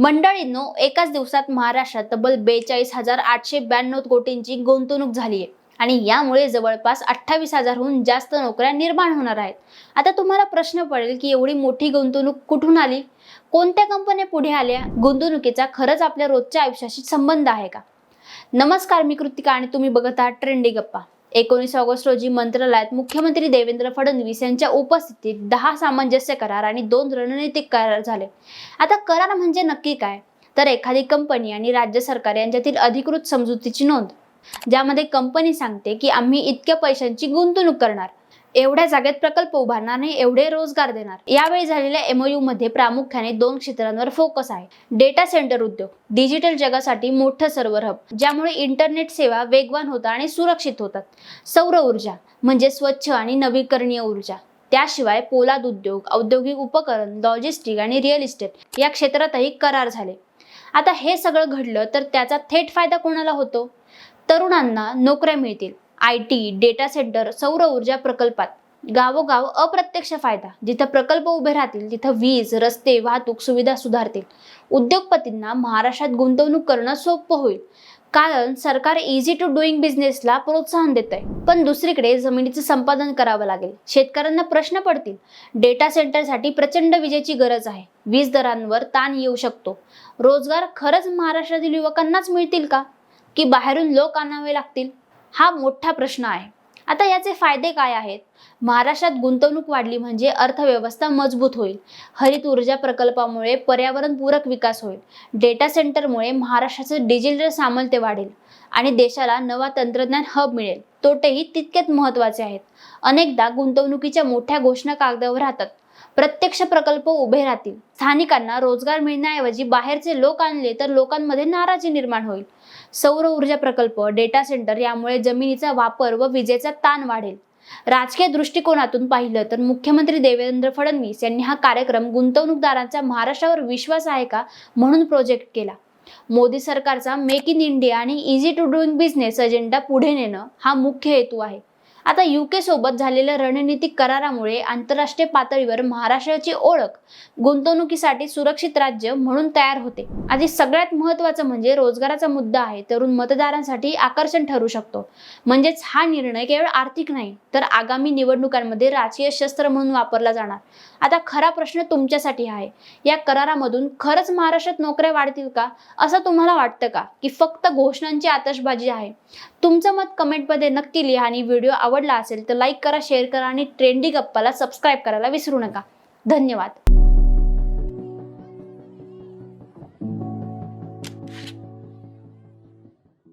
मंडळींनो एकाच दिवसात महाराष्ट्रात तब्बल बेचाळीस हजार आठशे ब्याण्णव कोटींची गुंतवणूक झाली आहे. आणि यामुळे जवळपास अठ्ठावीस हजारहून जास्त नोकऱ्या निर्माण होणार आहेत. आता तुम्हाला प्रश्न पडेल की एवढी मोठी गुंतवणूक कुठून आली? कोणत्या कंपन्या पुढे आल्या? गुंतवणुकीचा खरंच आपल्या रोजच्या आयुष्याशी संबंध आहे का? नमस्कार मी कृतिका आणि तुम्ही बघत आहात ट्रेंडी गप्पा. एकोणीस ऑगस्ट रोजी मंत्रालयात मुख्यमंत्री देवेंद्र फडणवीस यांच्या उपस्थितीत दहा सामंजस्य करार आणि दोन रणनीतिक करार झाले. आता करार म्हणजे नक्की काय? तर एखादी कंपनी आणि राज्य सरकार यांच्यातील अधिकृत समजुतीची नोंद ज्यामध्ये कंपनी सांगते की आम्ही इतक्या पैशांची गुंतवणूक करणार. एवढ्या जागेत प्रकल्प उभारणार आणि एवढे रोजगार देणार. यावेळी झालेल्या एमओयू मध्ये प्रामुख्याने दोन क्षेत्रांवर फोकस आहे. डेटा सेंटर उद्योग डिजिटल जगासाठी मोठं सर्व्हर हब ज्यामुळे इंटरनेट सेवा वेगवान होतात आणि सुरक्षित होतात. सौर ऊर्जा म्हणजे स्वच्छ आणि नवीकरणीय ऊर्जा. त्याशिवाय पोलाद उद्योग औद्योगिक उपकरण लॉजिस्टिक आणि रिअल इस्टेट या क्षेत्रातही करार झाले. आता हे सगळं घडलं तर त्याचा थेट फायदा कोणाला होतो? तरुणांना नोकऱ्या मिळतील. आय टी डेटा सेंटर सौर ऊर्जा प्रकल्पात. गावोगाव अप्रत्यक्ष फायदा. जिथं प्रकल्प उभे राहतील तिथं वीज रस्ते वाहतूक सुविधा सुधारतील. उद्योगपतींना महाराष्ट्रात गुंतवणूक करणं सोपं होईल. कारण सरकार इझी टू डुईंग बिझनेसला प्रोत्साहन देत आहे पण दुसरीकडे जमिनीचं संपादन करावं लागेल. शेतकऱ्यांना प्रश्न पडतील. डेटा सेंटरसाठी प्रचंड विजेची गरज आहे. वीज दरांवर ताण येऊ शकतो. रोजगार खरंच महाराष्ट्रातील युवकांनाच मिळतील का? की बाहेरून लोक आणावे लागतील? हा मोठा प्रश्न आहे. आता याचे फायदे काय आहेत? महाराष्ट्रात गुंतवणूक वाढली म्हणजे अर्थव्यवस्था मजबूत होईल. हरित ऊर्जा प्रकल्पामुळे पर्यावरणपूरक विकास होईल. डेटा सेंटरमुळे महाराष्ट्राचं डिजिटल सामर्थ्य वाढेल आणि देशाला नवा तंत्रज्ञान हब मिळेल. तोटेही तितकेच महत्त्वाचे आहेत. अनेकदा गुंतवणुकीच्या मोठ्या घोषणा कागदावर राहतात. प्रत्यक्ष प्रकल्प उभे राहतील. स्थानिकांना रोजगार मिळण्याऐवजी बाहेरचे लोक आणले तर लोकांमध्ये नाराजी निर्माण होईल. सौर ऊर्जा प्रकल्प डेटा सेंटर यामुळे जमिनीचा वापर व विजेचा ताण वाढेल. राजकीय दृष्टिकोनातून पाहिलं तर मुख्यमंत्री देवेंद्र फडणवीस यांनी हा कार्यक्रम गुंतवणूकदारांचा महाराष्ट्रावर विश्वास आहे का म्हणून प्रोजेक्ट केला. मोदी सरकारचा मेक इन इंडिया आणि easy to doing business agenda पुढे नेणं हा मुख्य हेतू आहे. आता युके सोबत झालेल्या रणनीतिक करारामुळे आंतरराष्ट्रीय पातळीवर महाराष्ट्राची ओळख गुंतवणुकीसाठी सुरक्षित राज्य म्हणून तयार होते. आधी सगळ्यात महत्त्वाचं म्हणजे रोजगाराचा मुद्दा आहे तरुण मतदारांसाठी आकर्षण ठरू शकतो. म्हणजेच हा निर्णय केवळ आर्थिक नाही तर आगामी निवडणुकांमध्ये राजकीय शस्त्र म्हणून वापरला जाणार. आता खरा प्रश्न तुमच्यासाठी आहे या करारामधून खरंच महाराष्ट्रात नोकऱ्या वाढतील का? असं तुम्हाला वाटतं का? की फक्त घोषणांची आतषबाजी आहे? तुमचं मत कमेंटमध्ये नक्की लिहा आणि व्हिडिओ आवडला असेल तर लाईक करा शेअर करा आणि ट्रेंडी गप्पाला सबस्क्राईब करायला विसरू नका. धन्यवाद.